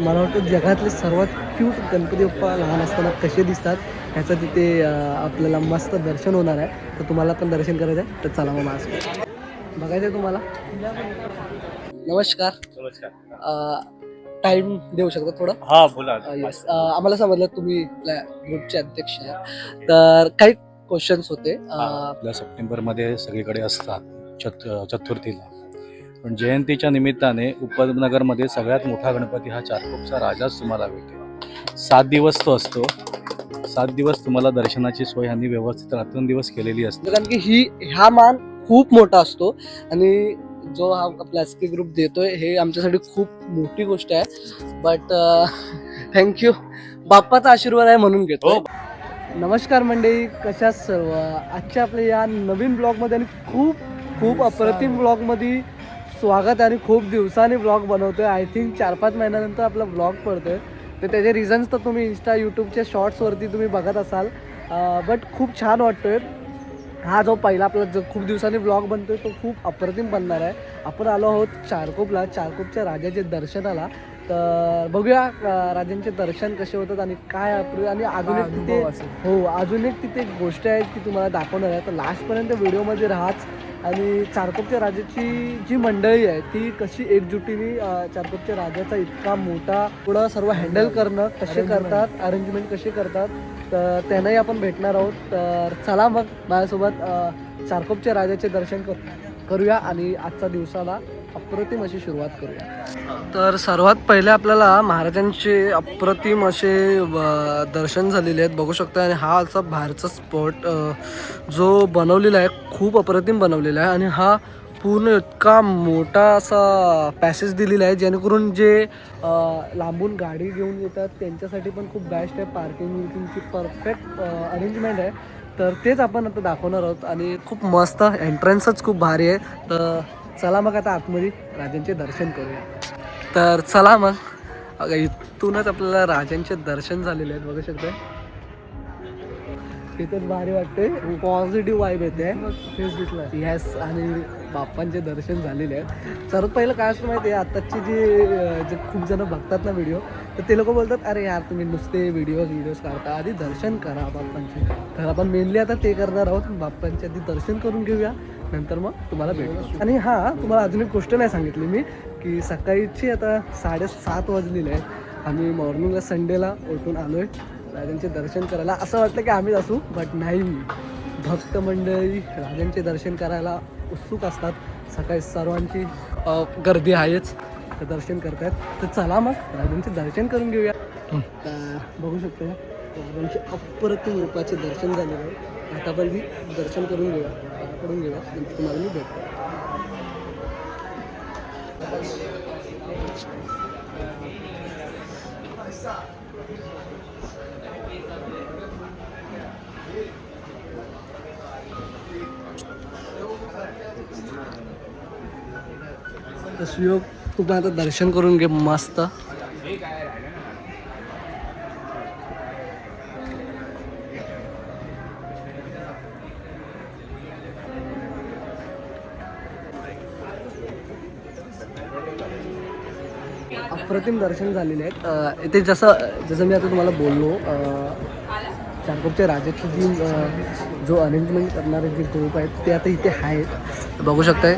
मला वाटतं जगातले सर्वात क्यूट गणपती बाप्पा लहान असताना कसे दिसतात ह्याचं तिथे आपल्याला मस्त दर्शन होणार आहे. तर तुम्हाला पण दर्शन करायचं आहे. तर चला मग माझं बघायचं आहे तुम्हाला? नमस्कार. नमस्कार. टाईम देऊ शकता थोडं? हा बोला. येस आम्हाला समजलं तुम्ही आपल्या ग्रुपचे अध्यक्ष आहे. तर काही क्वेश्चन्स होते. हा, आपल्या सप्टेंबरमध्ये सगळीकडे असतात चत चतुर्थीला. पण जयंतीच्या निमित्ताने उपनगरमध्ये सगळ्यात मोठा गणपती हा चारकोपचा राजाच तुम्हाला भेटेल सात दिवस तो असतो. सात दिवस तुम्हाला दर्शनाची सोय ह्यांनी व्यवस्थित रात्रंदिवस केलेली असते. कारण की ही हा मान खूप मोठा असतो आणि जो हा आपला एस के ग्रुप देतोय हे आमच्यासाठी खूप मोठी गोष्ट आहे. बट थँक्यू बाप्पाचा आशीर्वाद आहे म्हणून घेतो हो. नमस्कार मंडळी कशा सर्व? आजच्या आपल्या या नवीन ब्लॉगमध्ये आणि खूप खूप अप्रतिम ब्लॉगमध्ये स्वागत आणि खूप दिवसांनी ब्लॉग बनवतोय. आय थिंक चार पाच महिन्यानंतर आपला ब्लॉग पडतोय. तर त्याचे रिझन्स तर तुम्ही इन्स्टा यूट्यूबच्या शॉर्ट्सवरती तुम्ही बघत असाल. बट खूप छान वाटतोय. हा जो पहिला आपला जो खूप दिवसांनी ब्लॉग बनतोय तो खूप अप्रतिम बनणार आहे. आपण आलो आहोत चारकोपला चारकोपच्या राजाच्या दर्शनाला. तर बघूया राजांचे दर्शन कसे होतात आणि काय आणि अजून एक तिथे हो अजून एक तिथे एक गोष्ट आहे की तुम्हाला दाखवणार आहे. तर लास्टपर्यंत व्हिडिओमध्ये राहाच. आणि चारकोपच्या राजाची जी मंडळी आहे ती कशी एकजुटीने चारकोपच्या राजाचा इतका मोठा पुढं सर्व हँडल करणं कसे करतात अरेंजमेंट कसे करतात तर त्यांनाही आपण भेटणार आहोत. तर चला मग माझ्यासोबत चारकोपच्या राजाचे दर्शन कर करूया आणि आजच्या दिवसाला अप्रतिम अशी सुरुवात करूया. तर सर्वात पहिले आपल्याला महाराजांचे अप्रतिम असे दर्शन झालेले आहेत. बघू शकता आणि हा असा बाहेरचा स्पॉट जो बनवलेला आहे खूप अप्रतिम बनवलेला आहे. आणि हा पूर्ण इतका मोठा असा पॅसेज दिलेला आहे जेणेकरून जे लांबून गाडी घेऊन येतात त्यांच्यासाठी पण खूप बेस्ट आहे. पार्किंग विर्किंगची परफेक्ट अरेंजमेंट आहे. तर तेच आपण आता दाखवणार आहोत. आणि खूप मस्त एंट्रन्सच खूप भारी आहे. तर चला मग आता आतमध्ये राजांचे दर्शन करूया. तर चला मग. अगं इथूनच आपल्याला राजांचे दर्शन झालेले आहेत बघू शकता इथेच भारी वाटते पॉझिटिव्ह वाईब येते. फेस दिसला येस आणि बाप्पांचे दर्शन झालेले आहेत. सर्वात पहिलं काय असतं माहिती आहे आत्ताची जी जे खूप जण बघतात ना व्हिडिओ तर ते लोक बोलतात अरे यार तुम्ही नुसते व्हिडिओज व्हिडिओज काढता आधी दर्शन करा बाप्पांचे. तर आपण मेनली आता ते करणार आहोत बाप्पांचे आधी दर्शन करून घेऊया नंतर मग तुम्हाला भेटू. आणि हां तुम्हाला अजून एक गोष्ट नाही सांगितली मी की सकाळीची आता साडेसात वाजलेले आहे आम्ही मॉर्निंगला संडेला उठून आलो आहे राजांचे दर्शन करायला. असं वाटलं की आम्हीच असू बट नाही. भक्त मंडळी राजांचे दर्शन करायला उत्सुक असतात. सकाळी सर्वांची गर्दी आहेच. तर दर्शन करतात तर चला मग राजांचे दर्शन करून घेऊया. तर बघू शकतो राजांचे अप्रतिम रूपाचे दर्शन झालेले आहे. आता आपण ती दर्शन करून घेऊया. करून घेऊया. तुम्हाला मी भेटतो. तर सुयोग तू आता दर्शन करून घे मस्त. अप्रतिम दर्शन झालेले आहेत. इथे जसं जसं मी आता तुम्हाला बोललो चारकोपचे राजाची जी जो अरेंजमेंट करणारे जे ग्रुप आहेत ते आता इथे आहेत. बघू शकताय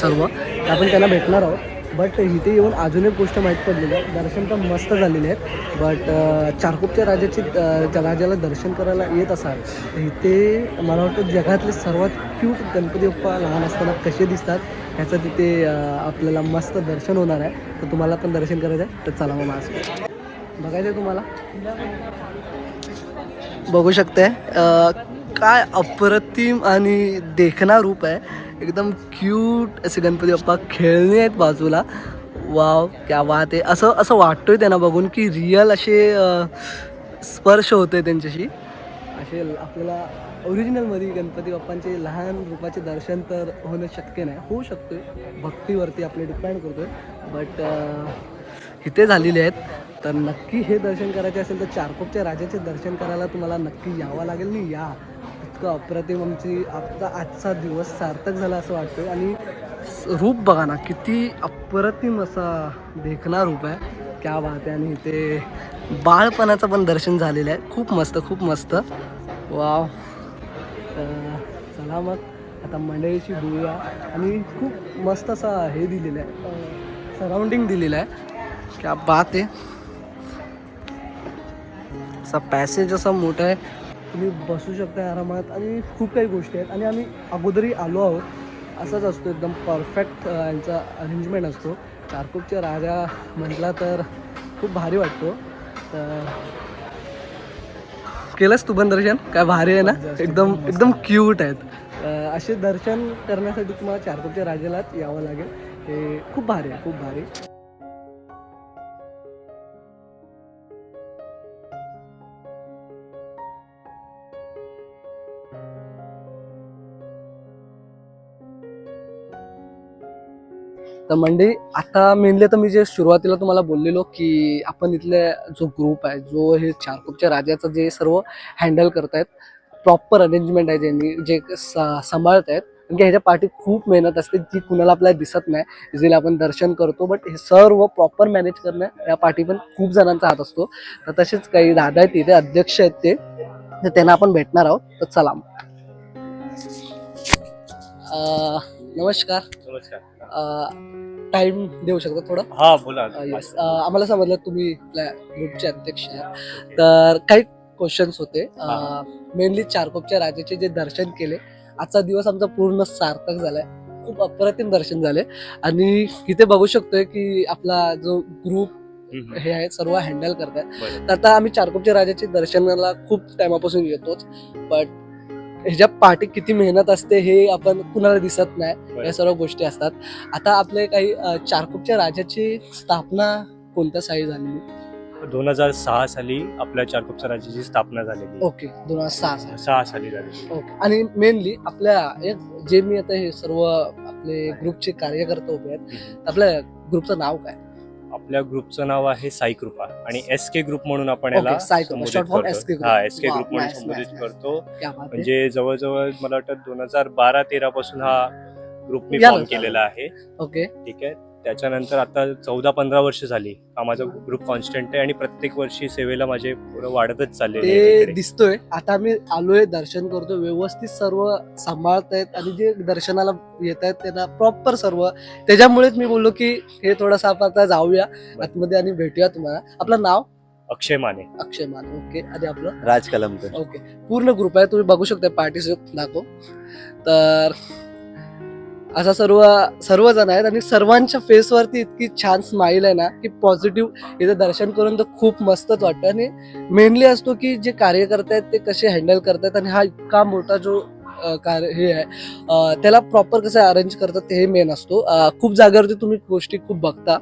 सर्व. आपण त्यांना भेटणार आहोत. बट इथे येऊन अजून एक गोष्ट माहीत पडलेली आहे. दर्शन तर मस्त झालेले आहेत. बट चारकोपच्या राजाची राजाला दर्शन करायला येत असाल तर इथे मला वाटतं जगातले सर्वात क्यूट गणपती बाप्पा लहान असताना कसे दिसतात ह्याचं तिथे आपल्याला मस्त दर्शन होणार आहे. तर तुम्हाला पण दर्शन करायचं आहे. तर चला मग माझं बघायचं आहे तुम्हाला? बघू शकते काय अप्रतिम आणि देखणा रूप आहे. एकदम क्यूट असे गणपती बाप्पा खेळणे आहेत बाजूला. वाव क्या वा आहे. असं असं वाटतोय त्यांना बघून की रिअल असे स्पर्श होते त्यांच्याशी. असे आपल्याला ओरिजिनलमध्ये गणपती बाप्पांचे लहान रूपाचे दर्शन तर होणं शक्य नाही. होऊ शकतोय. भक्तीवरती आपले डिपेंड करतोय. बट इथे झालेले आहेत. तर नक्की हे दर्शन करायचे असेल तर चारकोपच्या राजाचे दर्शन करायला तुम्हाला नक्की यावं लागेल नाही या. इतकं अप्रतिम आमची आजचा आजचा दिवस सार्थक झाला असं वाटतं आणि रूप बघा ना किती अप्रतिम असा देखणार रूप आहे. क्या बात आहे. आणि इथे बाळपणाचं पण दर्शन झालेलं आहे. खूप मस्त खूप मस्त. वाव. तर चला मग आता मंडळीशी बोलूया. आणि खूप मस्त असा हे दिलेलं आहे. सराउंडिंग दिलेलं आहे. क्या बात आहे असा पॅसेज असा मोठा आहे तुम्ही बसू शकता आरामात आणि खूप काही गोष्टी आहेत. आणि आम्ही अगोदरही आलो आहोत. असाच असतो एकदम परफेक्ट यांचा अरेंजमेंट असतो. चारकोपच्या राजा म्हटला तर खूप भारी वाटतो. तर केलंस तू पण दर्शन? काय भारी आहे ना? एकदम एकदम क्यूट आहेत. असे दर्शन करण्यासाठी तुम्हाला चारकोपच्या राजालाच यावं लागेल. हे खूप भारी आहे खूप भारी. तर मंडळी आता मेनली तर मी जे सुरुवातीला तुम्हाला बोललेलो की आपण इथले जो ग्रुप आहे जो हे चारकोपच्या राजाचं जे सर्व हँडल करतायत प्रॉपर अरेंजमेंट आहे ज्यांनी जे सांभाळत आहेत कारण म्हणजे की ह्याच्या पाठी खूप मेहनत असते जी कुणाला आपल्याला दिसत नाही इझिली आपण दर्शन करतो. बट हे सर्व प्रॉपर मॅनेज करणं या पाठी पण खूप जणांचा हात असतो. तर तसेच काही दादा आहेत तिथे अध्यक्ष आहेत ते. तर त्यांना आपण भेटणार आहोत. तर चला नमस्कार. नमस्कार. टाइम देऊ शकता थोडं? हा बोला येस आम्हाला समजलं तुम्ही आपल्या ग्रुपचे अध्यक्ष आहे. तर काही क्वेश्चन्स होते. मेनली चारकोपच्या राजाचे जे दर्शन केले आजचा दिवस आमचा पूर्ण सार्थक झालाय. खूप अप्रतिम दर्शन झाले. आणि इथे बघू शकतोय की आपला जो ग्रुप हे आहे सर्व हँडल करतात. तर आता आम्ही चारकोपच्या राजाचे दर्शनाला खूप टायमापासून येतोच. बट ह्याच्या पाठी किती मेहनत असते हे आपण कुणाला दिसत नाही या. सर्व गोष्टी असतात. आता आपले काही चारकोपच्या राजाची स्थापना कोणत्या साली झालेली? दोन हजार सहा साली आपल्या चारकोपच्या राज्याची स्थापना झालेली. ओके दोन हजार सहा साली. सहा साली झाली ओके. आणि मेनली आपल्या जे मी आता हे सर्व आपले ग्रुपचे कार्यकर्ते उभे आहेत. आपल्या ग्रुपचं नाव काय? आपल्या ग्रुपचं नाव आहे साई कृपा आणि एस के ग्रुप म्हणून आपण याला. संबोधित करतो. हा एस के ग्रुप म्हणून संबोधित करतो. म्हणजे जवळजवळ मला वाटतं दोन हजार बारा तेरा पासून हा ग्रुप मी फॉर्म. केलेला आहे ओके ठीक आहे त्याच्यानंतर आता चौदा पंधरा वर्ष झाली. हा माझा ग्रुप कॉन्स्टंट आहे आणि प्रत्येक वर्षी सेवेला माझे पुढे वाढतच तिकडे. दिसतोय. आता आम्ही आलोय दर्शन करतोय. व्यवस्थित सर्व सांभाळतायत आणि जे दर्शनाला येत आहेत त्यांना प्रॉपर सर्व. त्याच्यामुळेच मी बोललो की हे थोडंसं आपण आता जाऊया आतमध्ये आणि भेटूया तुम्हाला. आपलं नाव? अक्षय माने. अक्षय मान. ओके. आणि आपलं? राज कलमकर. ओके. पूर्ण ग्रुप आहे. तुम्ही बघू शकता पार्टिसिपेट दाखव. तर असा सर्व सर्वजण आहेत आणि सर्वांच्या फेसवरती इतकी छान स्माईल आहे ना की पॉझिटिव्ह इथे दर्शन करून तर खूप मस्तच वाटतं. आणि मेनली असतो की जे कार्यकर्ते आहेत ते कसे हँडल करतात आणि हा इतका मोठा जो कार्य हे आहे त्याला प्रॉपर कसं अरेंज करतात हे मेन असतो. खूप जागेवरती तुम्ही गोष्टी खूप बघता.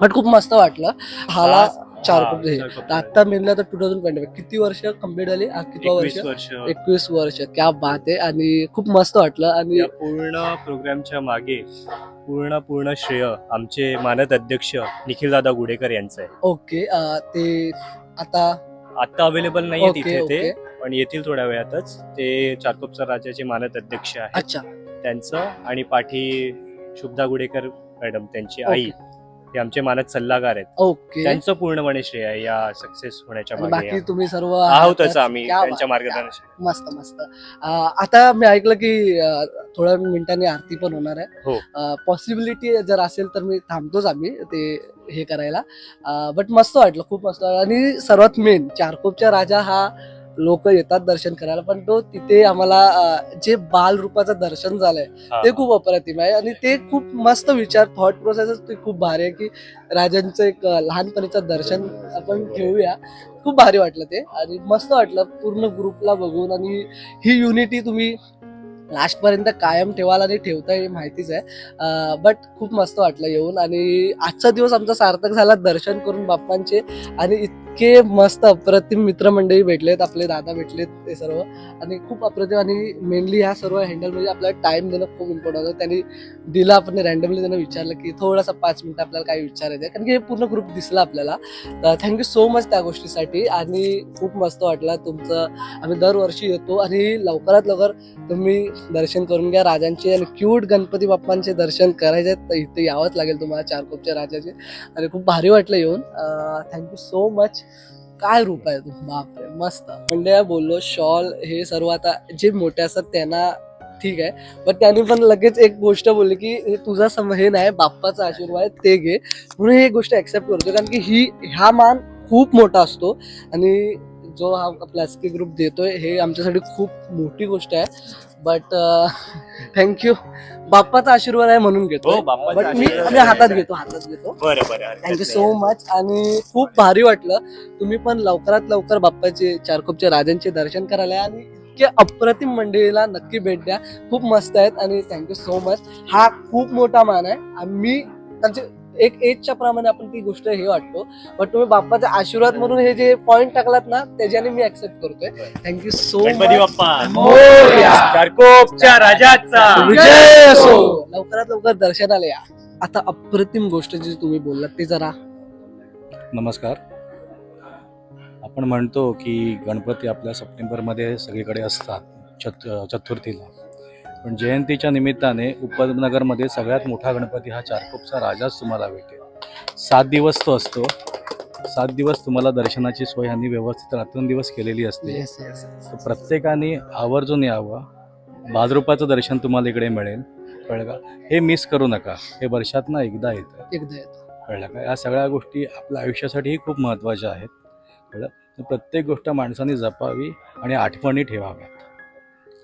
बट खूप मस्त वाटलं. हाला चार हा, हे चारकोपचा. आता मेनली आता टू थाउजंड ट्वेंटी किती वर्ष कंप्लीट झाली? कितवा वर्ष एकवीस वर्ष? एकवीस वर्ष. क्या बात आहे. आणि खूप मस्त वाटलं. आणि या पूर्ण प्रोग्रामच्या मागे पूर्ण पूर्ण श्रेय आमचे मानद अध्यक्ष निखिल दादा गुडेकर यांचं आहे. ओके अं, ते आता आता अवेलेबल नाहीये ओके तिथे ते ओके. पण येतील थोड्या वेळातच. ते चारकोपचा राजाचे मानद अध्यक्ष आहेत. अच्छा. त्यांचं आणि पाठी शुभदा गुडेकर मॅडम त्यांची आई. ओके. हे आमचे मानद सल्लागार आहेत. ओके. त्यांचं पूर्णपणे श्रेय आहे या सक्सेस होण्याच्या आणि मागे बाकी तुम्ही सर्व आहोतच. आम्ही क्या बात, त्यांच्या क्या मार्गदर्शन मस्त मस्त. अं, आता मी ऐकलं की अं, थोड्या मिनिटांनी आरती पण होणार हो. आहे पॉसिबिलिटी जर असेल तर मी थांबतोच आम्ही ते हे करायला. बट मस्त वाटलं खूप मस्त वाटलं. आणि सर्वात मेन चारकोपच्या राजा हा लोक येतात दर्शन करायला पण तो तिथे आम्हाला जे बाल रूपाचं दर्शन झालंय. ते खूप अप्रतिम आहे. आणि ते खूप मस्त विचार थॉट प्रोसेसच ते खूप भारी आहे की राजांचं एक लहानपणीचं दर्शन आपण घेऊया. खूप भारी वाटलं ते. आणि मस्त वाटलं पूर्ण ग्रुपला बघून. आणि ही युनिटी तुम्ही लास्ट पर्यंत कायम ठेवाल आणि ठेवता हे माहितीच आहे. बट खूप मस्त वाटलं येऊन. आणि आजचा दिवस आमचा सार्थक झाला दर्शन करून बाप्पांचे. आणि इत- इतके मस्त अप्रतिम मित्रमंडळी भेटलेत आपले दादा भेटलेत ते सर्व. आणि खूप अप्रतिम आणि मेनली ह्या सर्व हँडल म्हणजे आपल्याला टाइम देणं खूप इम्पॉर्टंट होतं. त्यांनी दिला आपण रॅन्डमली त्यांना विचारलं की थोडासा पाच मिनिटं आपल्याला काय विचारायचं आहे. कारण की हे पूर्ण ग्रुप दिसला आपल्याला. तर थँक्यू सो मच त्या गोष्टीसाठी. आणि खूप मस्त वाटलं तुमचं. आम्ही दरवर्षी येतो आणि लवकरात लवकर तुम्ही दर्शन करून घ्या राजांचे आणि क्यूट गणपती बाप्पांचे दर्शन करायचे तर इथे यावंच लागेल तुम्हाला चारकोपच्या राजाचे. आणि खूप भारी वाटलं येऊन. थँक्यू सो मच काय रूप आहे तू? बापरे मस्त. म्हणजे बोललो शॉल हे सर्व आता जे मोठे असतात त्यांना ठीक आहे. पण त्यांनी पण लगेच एक गोष्ट बोलली की हे तुझा सम हे नाही बाप्पाचा आशीर्वाद आहे, ते घे. म्हणून हे गोष्ट ऍक्सेप्ट करतो कारण की ही हा मान खूप मोठा असतो. आणि जो हा प्लास्टिक ग्रुप देतोय हे आमच्यासाठी खूप मोठी गोष्ट आहे. बट थँक्यू बाप्पाचा आशीर्वाद आहे म्हणून घेतो हो, बाप्पाचा बट मी आशीर्वाद आम्ही आहे. हातात घेतो हातात घेतो. बरं बरं हरकत थँक्यू नाही. सो मच आणि खूप भारी वाटलं. तुम्ही पण लवकरात लवकर बाप्पाचे चारकोपच्या राजांचे दर्शन करायला या आणि इतक्या अप्रतिम मंडळीला नक्की भेट द्या. खूप मस्त आहेत आणि थँक्यू सो मच हा खूप मोठा मान आहे. आम्ही म्हणजे एक एजच्या प्रमाणे आपण ती गोष्ट हे वाटतो. बट तुम्ही बाप्पाचा आशीर्वाद म्हणून हे जे पॉइंट टाकलात ना त्याच्याने मी ऍक्सेप्ट करतोय. Thank you so Ganpati much Bappa. राजाचा. विजय असो लवकरात लवकर दर्शनाला या. आता अप्रतिम गोष्ट जी तुम्ही बोललात ते जरा. नमस्कार. आपण म्हणतो की गणपती आपल्या सप्टेंबरमध्ये सगळीकडे असतात चत चतुर्थीला. पण जयंतीच्या निमित्ताने उपनगरमध्ये सगळ्यात मोठा गणपती हा चारकोपचा राजाच तुम्हाला भेटेल. सात दिवस तो असतो. सात दिवस तुम्हाला दर्शनाची सोय ह्यांनी व्यवस्थित रात्रंदिवस केलेली असते. तर प्रत्येकाने आवर्जून यावं. बाजरूपाचं दर्शन तुम्हाला इकडे मिळेल. कळलं का? हे मिस करू नका. हे वर्षातनं एकदा येतं. एकदा येतो. कळलं का? या सगळ्या गोष्टी आपल्या आयुष्यासाठीही खूप महत्त्वाच्या आहेत. कळलं? तर प्रत्येक गोष्ट माणसाने जपावी आणि आठवणी ठेवाव्यात.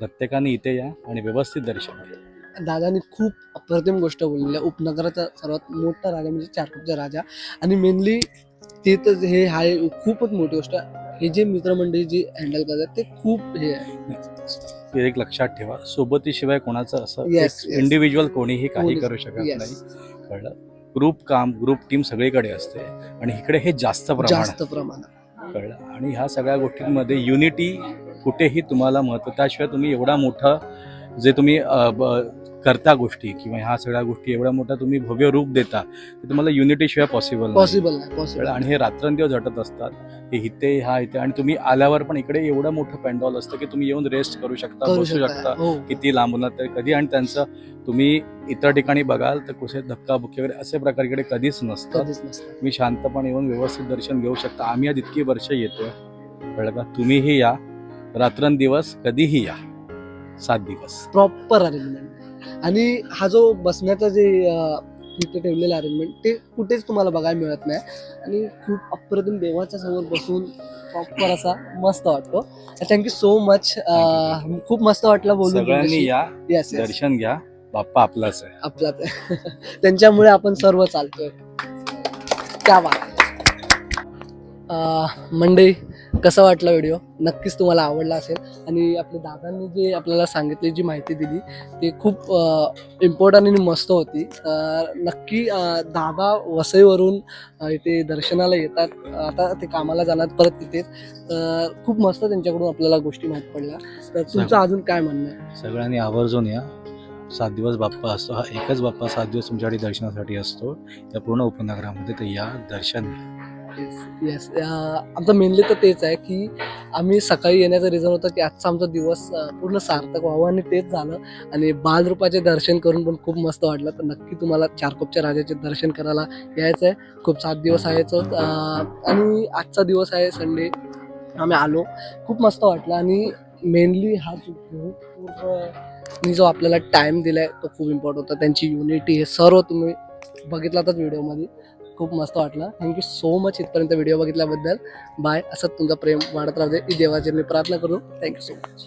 प्रत्येकाने इथे या आणि व्यवस्थित दर्शन घ्या. दादानी खूप अप्रतिम गोष्ट बोललेली आहे उपनगराचा सर्वात मोठा राजा म्हणजे चारकोपचा राजा. आणि मेनली ते तर हे आहे खूपच मोठी गोष्ट. हे जे मित्रमंडळी जे हँडल करतात ते खूप हे आहे. हे एक लक्षात ठेवा. सोबतीशिवाय कोणाचं असं Yes. इंडिव्हिज्युअल कोणीही काही कोणीच- करू शकत Yes. नाही. कळलं? ग्रुप काम ग्रुप टीम सगळीकडे असते. आणि इकडे हे जास्त प्रमाण जास्त प्रमाणात. कळलं? आणि ह्या सगळ्या गोष्टींमध्ये युनिटी कुठेही तुम्हाला महत्त्व त्याशिवाय तुम्ही एवढा मोठा जे तुम्ही करता गोष्टी किंवा ह्या सगळ्या गोष्टी एवढ्या मोठ्या तुम्ही भव्य रूप देता ते तुम्हाला युनिटी शिवाय पॉसिबल पॉसिबल नाही पॉसिबल आणि हे रात्रंदिवस झटत असतात हे इथे हा इथे आणि तुम्ही आल्यावर पण इकडे एवढं मोठं पेंडॉल असतं की तुम्ही येऊन रेस्ट करू शकता बसू शकता हो. किती लांबून तर कधी आणि त्यांचं तुम्ही इतर ठिकाणी बघाल तर कुठे धक्काबुक्की वगैरे असे प्रकार इकडे कधीच नसतात. तुम्ही शांतपणे येऊन व्यवस्थित दर्शन घेऊ शकता. आम्ही आज इतकी वर्ष येतोय कळलं का? तुम्हीही या. रात्रंदिवस कधीही या. सात दिवस. प्रॉपर अरेंजमेंट आणि हा जो बसण्याचा जे इथे ठेवलेला अरेंजमेंट ते कुठेच तुम्हाला बघायला मिळत नाही. आणि खूप अप्रतिम देवाच्या समोर बसून प्रॉपर असा मस्त वाटतो. Thank you so much. खूप मस्त वाटलं बोलून सगळ्यांनी या. येस दर्शन घ्या. बाप्पा आपलाच आहे. आपला त्यांच्यामुळे आपण सर्व चालतोय. त्या मंडई कसा वाटला व्हिडिओ नक्कीच तुम्हाला आवडला असेल. आणि आपल्या दादांनी जे आपल्याला सांगितली जी माहिती दिली ते खूप इम्पॉर्टंट आणि मस्त होती. नक्की दादा वसईवरून इथे दर्शनाला येतात. आता ते कामाला जाणार परत तिथेच तर खूप मस्त त्यांच्याकडून आपल्याला गोष्टी माहीत पडल्या. तर तुमचं अजून काय म्हणणं आहे? सगळ्यांनी आवर्जून या. सात दिवस बाप्पा असतो. हा एकच बाप्पा सात दिवस तुमच्यासाठी दर्शनासाठी असतो. या पूर्ण उपनगरामध्ये तर या. दर्शन घ्या. येस आमचं मेनली तर तेच आहे की आम्ही सकाळी येण्याचं रिझन होतं की आजचा आमचा दिवस पूर्ण सार्थक व्हावा आणि तेच झालं. आणि बालरूपाचे दर्शन करून पण खूप मस्त वाटलं. तर नक्की तुम्हाला चारकोपच्या राजाचे दर्शन करायला यायचं आहे. खूप सात दिवस आहे आणि आजचा दिवस आहे संडे. आम्ही आलो. खूप मस्त वाटलं आणि मेनली हा मी जो आपल्याला टाइम दिलाय तो खूप इम्पॉर्टंट होता. त्यांची युनिटी हे सर्व तुम्ही बघितलातच व्हिडिओमध्ये खूप मस्त वाटलं. थँक्यू सो मच इथपर्यंत व्हिडिओ बघितल्याबद्दल. बाय असंच तुमचा प्रेम वाढत राहू दे. देवाची मी प्रार्थना करू. Thank you so much